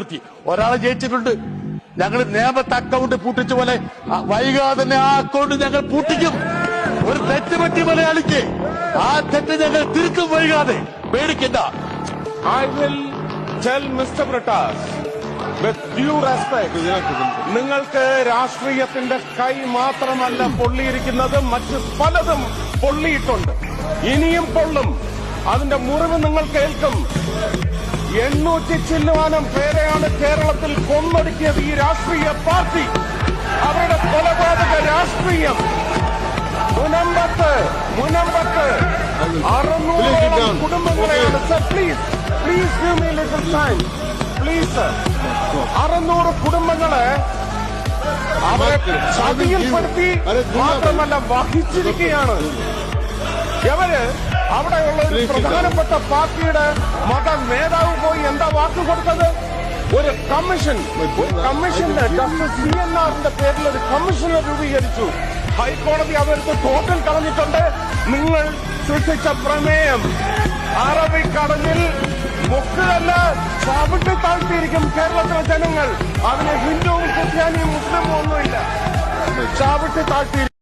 നിർത്തി. ഒരാളെ ജയിച്ചിട്ടുണ്ട്. ഞങ്ങൾ നിയമത്തെ അക്കൗണ്ട് പൂട്ടിച്ച പോലെ വൈകാതെ തന്നെ ആ അക്കൗണ്ട് ഞങ്ങൾ പൂട്ടിക്കും. ഒരു തെറ്റ് പറ്റി മലയാളിക്ക്. ആ തെറ്റ് ഞങ്ങൾ തിരുത്തും വൈകാതെ. പേടിക്കണ്ട. I will tell mister with due respect. നിങ്ങൾക്ക് രാഷ്ട്രീയത്തിന്റെ കൈ മാത്രമല്ല പൊള്ളിയിരിക്കുന്നത് മറ്റ് പലതും പൊള്ളിയിട്ടുണ്ട്. ഇനിയും പൊള്ളും. അതിന്റെ മുറിവ് നിങ്ങൾ കേൾക്കും. എണ്ണൂറ്റി ചില്ലുവാനം പേരെയാണ് കേരളത്തിൽ കൊന്നൊടുക്കിയത് ഈ രാഷ്ട്രീയ പാർട്ടി. അവരുടെ കൊലപാതക രാഷ്ട്രീയം. മുനമ്പത്ത് മുനമ്പത്ത്. അറുന്നൂറോളം കുടുംബങ്ങളെയാണ്. Sir please please give me little time please അറുന്നൂറ് കുടുംബങ്ങളെ അവരെ ചതിയിൽപ്പെടുത്തി മാത്രമല്ല വഹിച്ചിരിക്കുകയാണ്. എവര്? അവിടെയുള്ള ഒരു പ്രധാനപ്പെട്ട പാർട്ടിയുടെ മത നേതാവ് പോയി എന്താ വാക്ക് കൊടുത്തത്? ഒരു കമ്മീഷൻ. ഒരു കമ്മീഷന്റെ ജസ്റ്റിസ് സി എൻ ആറിന്റെ പേരിൽ ഒരു കമ്മീഷനെ രൂപീകരിച്ചു. ഹൈക്കോടതി അവർക്ക് ടോട്ടൽ കളഞ്ഞിട്ടുണ്ട്. നിങ്ങൾ സൃഷ്ടിച്ച പ്രമേയം അറബിക്കടലിൽ മുക്കുകല്ല ചവിട്ടി താഴ്ത്തിയിരിക്കും കേരളത്തിലെ ജനങ്ങൾ. അതിന് ഹിന്ദുവും ക്രിസ്ത്യാനിയും മുസ്ലിമും ഒന്നുമില്ല. ചവിട്ടി താഴ്ത്തിയിരിക്കും